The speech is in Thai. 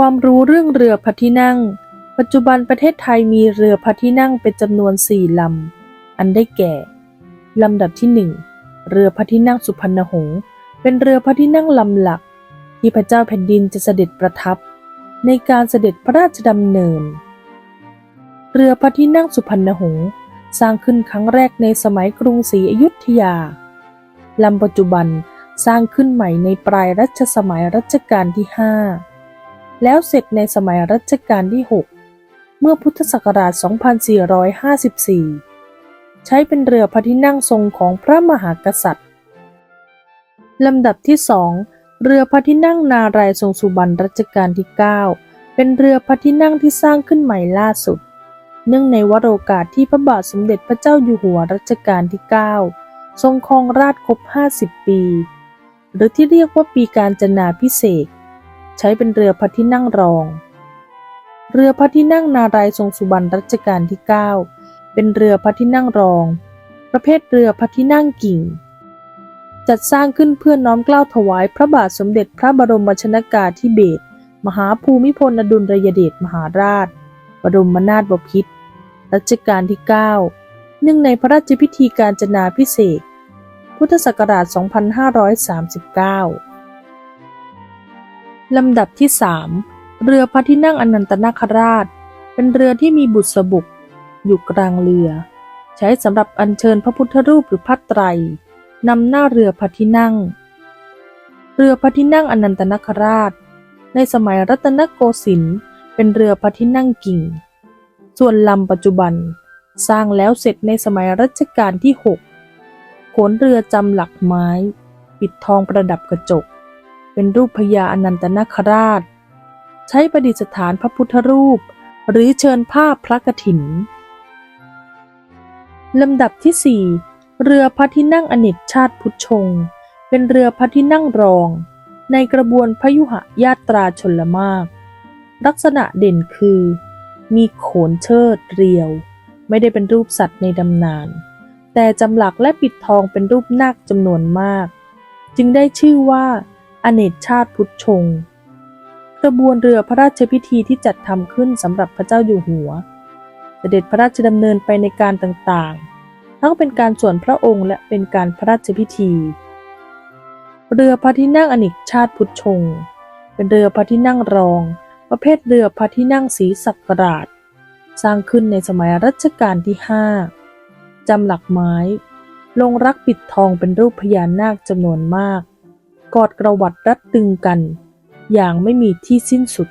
ความรู้เรื่องเรือพระที่นั่ง ปัจจุบันประเทศไทยมีเรือพระที่นั่งเป็นจำนวนสี่ลำ อันได้แก่ ลำดับที่หนึ่งเรือพระที่นั่งสุพรรณหงษ์เป็นเรือพระที่นั่งลำหลัก ที่พระเจ้าแผ่นดินจะเสด็จประทับ ในการเสด็จพระราชดำเนิน เรือพระที่นั่งสุพรรณหงษ์สร้างขึ้นครั้งแรกในสมัยกรุงศรีอยุธยาลำปัจจุบันสร้างขึ้นใหม่ในปลายรัชสมัยรัชกาลที่ 5 แล้วเสร็จในสมัยรัชกาลที่ 6 เมื่อพุทธศักราช 2454 ใช้เป็นเรือพระที่นั่งทรงของพระมหากษัตริย์ลำดับที่สองเรือพระที่นั่งนารายทรงสุบรรณรัชกาลที่ 9 เป็นเรือพระที่นั่งที่สร้างขึ้นใหม่ล่าสุด เนื่องในวโรกาสที่พระบาทสมเด็จพระเจ้าอยู่หัวรัชกาลที่ 9 ทรงครองราชย์ครบ 50 ปี หรือที่เรียกว่าปีการจนาพิเศษ ใช้เป็นเรือพระที่นั่งรอง เรือพระที่นั่งนารายทรงสุบรรณรัชกาลที่ 9 เป็นเรือพระที่นั่งรอง ประเภทเรือพระที่นั่งกิ่ง จัดสร้างขึ้นเพื่อน้อมเกล้าถวายพระบาทสมเด็จพระบรมชนกาธิเบศรมหาภูมิพลอดุลยเดชมหาราช บรมนาถบพิตร รัชกาลที่ 9 เนื่องในพระราชพิธีการจนาพิเศษ พุทธศักราช 2539 ลำดับที่ 3 เรือพระที่นั่งอนันตนาคราช เป็นเรือที่มีบุษบุก อยู่กลางเรือ ใช้สำหรับอัญเชิญพระพุทธรูปหรือพระไตรนำหน้าเรือพระที่นั่ง เรือพระที่นั่งอนันตนาคราช ในสมัยรัตนโกสินทร์เป็นเรือพระที่นั่งกิ่ง ส่วนลำปัจจุบันสร้างแล้วเสร็จในสมัยรัชกาลที่ 6 โขนเรือจำหลักไม้ ปิดทองประดับกระจก เป็นรูปพญาอนันตนาคราช ใช้ประดิษฐานพระพุทธรูป หรือเชิญภาพพระกฐิน ลำดับที่ 4 เรือพระที่นั่งอเนกชาติพุทชง เป็นเรือพระที่นั่งรอง ในกระบวนพยุหยาตราชนละมาก ลักษณะเด่นคือ มีโขนเชิดเรียว ไม่ได้เป็นรูปสัตว์ในดำนาน แต่จำหลักและปิดทองเป็นรูปนาคจำนวนมาก จึงได้ชื่อว่า อเนกชาติพุทธชงกระบวนเรือพระราชพิธีที่จัดทำขึ้นสำหรับพระเจ้าอยู่หัว เสด็จพระราชดำเนินไปในการต่างๆ ทั้งเป็นการส่วนพระองค์และเป็นการพระราชพิธี เรือพระที่นั่งอเนกชาติพุทธชง เป็นเรือพระที่นั่งรอง ประเภทเรือพระที่นั่งสีสักราช สร้างขึ้นในสมัยรัชกาลที่ 5จำหลักไม้ ลงรักปิดทองเป็นรูปพญานาคจำนวนมาก กอดกระวัดรัดตึงกัน อย่างไม่มีที่สิ้นสุด